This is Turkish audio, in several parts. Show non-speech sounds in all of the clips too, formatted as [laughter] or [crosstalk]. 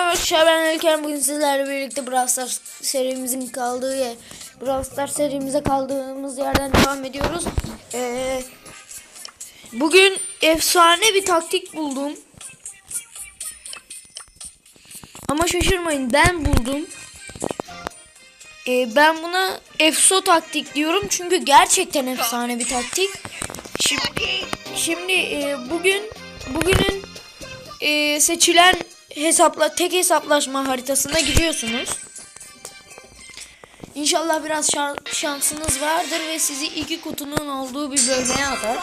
arkadaşlar ben Elken bugün sizlerle birlikte Brawl Stars serimizin kaldığı yer Brawl Stars serimize kaldığımız yerden devam ediyoruz. Ee, bugün efsane bir taktik buldum. Ama şaşırmayın ben buldum. Ee, ben buna EFSO taktik diyorum çünkü gerçekten efsane bir taktik. Şimdi, şimdi e, bugün bugünün e, seçilen hesapla tek hesaplaşma haritasına giriyorsunuz. İnşallah biraz şan- şansınız vardır ve sizi iki kutunun olduğu bir bölmeye atar.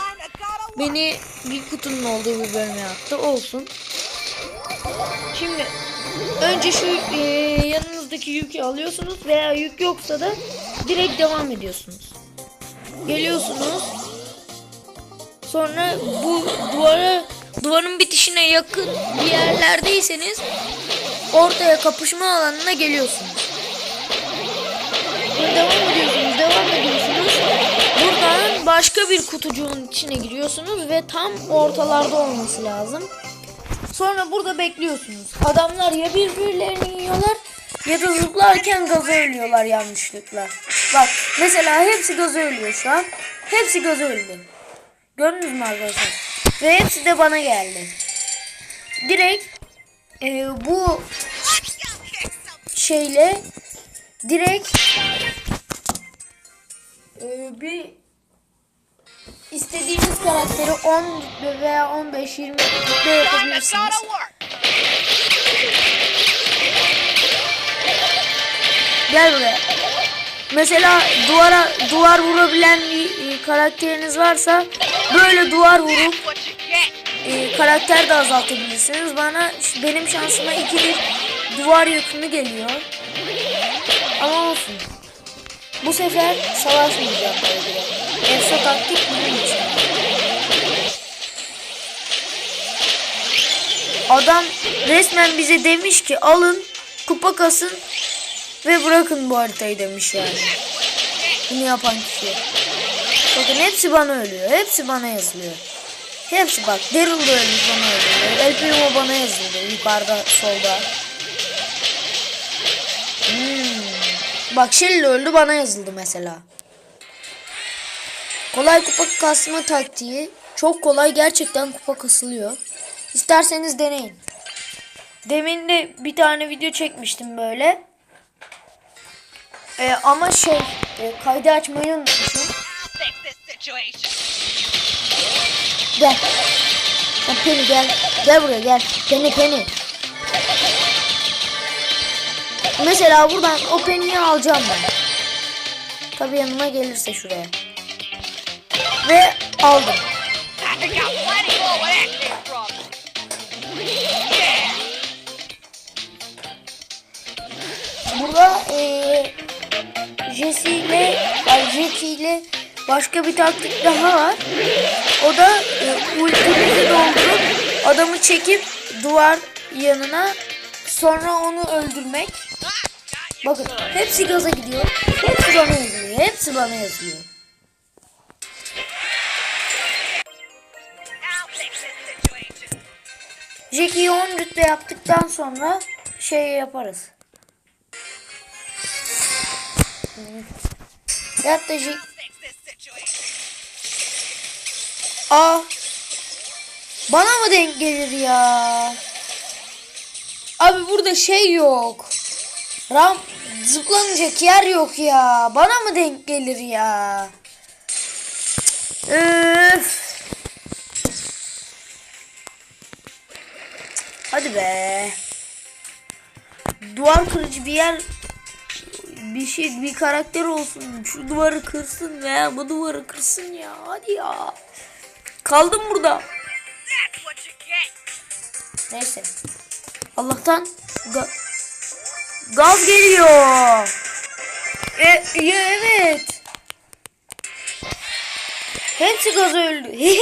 Beni bir kutunun olduğu bir bölmeye attı. Olsun. Şimdi önce şu e, yanınızdaki yükü alıyorsunuz veya yük yoksa da direkt devam ediyorsunuz. Geliyorsunuz. Sonra bu duvara duvarın bitişine yakın bir yerlerdeyseniz ortaya kapışma alanına geliyorsunuz. Devam ediyorsunuz, devam ediyorsunuz. Buradan başka bir kutucuğun içine giriyorsunuz ve tam ortalarda olması lazım. Sonra burada bekliyorsunuz. Adamlar ya birbirlerini yiyorlar ya da zıplarken gaza ölüyorlar yanlışlıkla. Bak mesela hepsi gaza ölüyor şu an. Hepsi gaza öldü. Gördünüz mü arkadaşlar? Ve hepsi de bana geldi. Direkt e, bu şeyle direkt e, bir istediğiniz karakteri 10 veya 15 20 de yapabilirsiniz. Gel buraya. Mesela duvara duvar vurabilen bir e, karakteriniz varsa böyle duvar vurup e, karakter de azaltabilirsiniz. Bana benim şansıma ikili duvar yakını geliyor. Ama olsun. Bu sefer savaşmayacağım de. Efsa taktik bunun için. Adam resmen bize demiş ki alın kupa kasın ve bırakın bu haritayı demiş yani. Bunu yapan kişi. Bakın hepsi bana ölüyor. Hepsi bana yazılıyor. Hepsi bak. Daryl da ölmüş bana yazılıyor. El Primo bana yazıldı. Yukarıda solda. Hmm. Bak Shelly öldü bana yazıldı mesela. Kolay kupa kasma taktiği. Çok kolay gerçekten kupa kasılıyor. İsterseniz deneyin. Demin de bir tane video çekmiştim böyle. Ee, ama şey e, kaydı açmayı unutmuşum. Fix this situation. Gel. Ha, Penny gel. Gel buraya gel. Penny Penny. Mesela buradan o Penny'yi alacağım ben. Tabii yanıma gelirse şuraya. Ve aldım. Burada eee Jesse ile ay Jackie ile başka bir taktik daha var. O da e, ultimizi doldurup adamı çekip duvar yanına sonra onu öldürmek. Bakın hepsi gaza gidiyor. Hepsi bana yazılıyor. Hepsi bana situation. Jackie'yi 10 rütbe yaptıktan sonra şey yaparız. Ya da Jack... Aa. Bana mı denk gelir ya? Abi burada şey yok. Ram zıplanacak yer yok ya. Bana mı denk gelir ya? Üf. Hadi be. Duvar kırıcı bir yer bir şey bir karakter olsun. Şu duvarı kırsın veya bu duvarı kırsın ya. Hadi ya. Kaldım burada. Neyse. Allah'tan ga- gaz geliyor. E, evet. Hepsi gaz öldü. [laughs]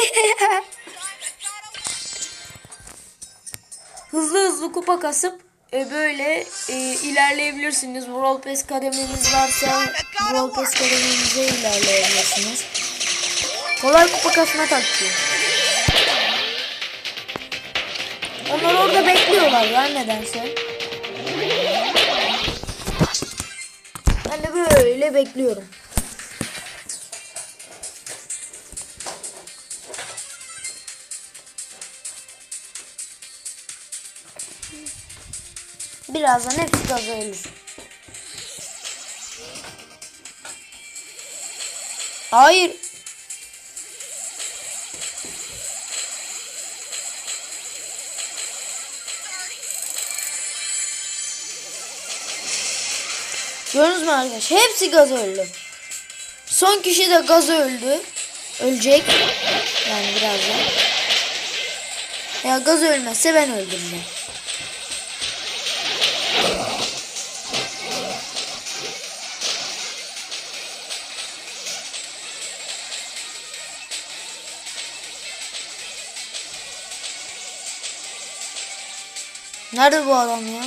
hızlı hızlı kupa kasıp e, böyle e, ilerleyebilirsiniz. Brawl Pass kademeniz varsa Brawl Pass kademenize ilerleyebilirsiniz. Kolay kupa kasma taktiği. Onlar orada bekliyorlar ya nedense. Ben de böyle bekliyorum. Birazdan hepsi gaza ölür. Hayır. Gördünüz mü arkadaşlar? Hepsi gaz öldü. Son kişi de gaz öldü. Ölecek. Yani birazdan. Ya gaz ölmezse ben öldüreceğim. Nerede bu adam ya?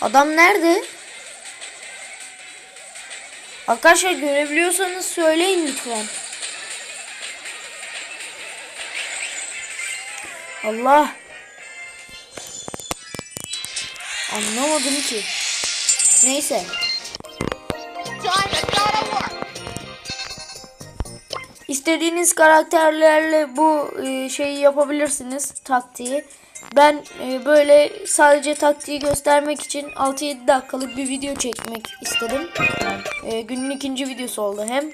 Adam nerede? Arkadaşlar görebiliyorsanız söyleyin lütfen. Allah. Anlamadım ki. Neyse. İstediğiniz karakterlerle bu e, şeyi yapabilirsiniz taktiği. Ben e, böyle sadece taktiği göstermek için 6-7 dakikalık bir video çekmek istedim. E, günün ikinci videosu oldu hem.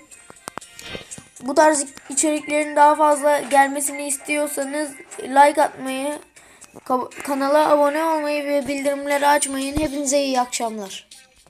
Bu tarz içeriklerin daha fazla gelmesini istiyorsanız like atmayı, kanala abone olmayı ve bildirimleri açmayın. Hepinize iyi akşamlar.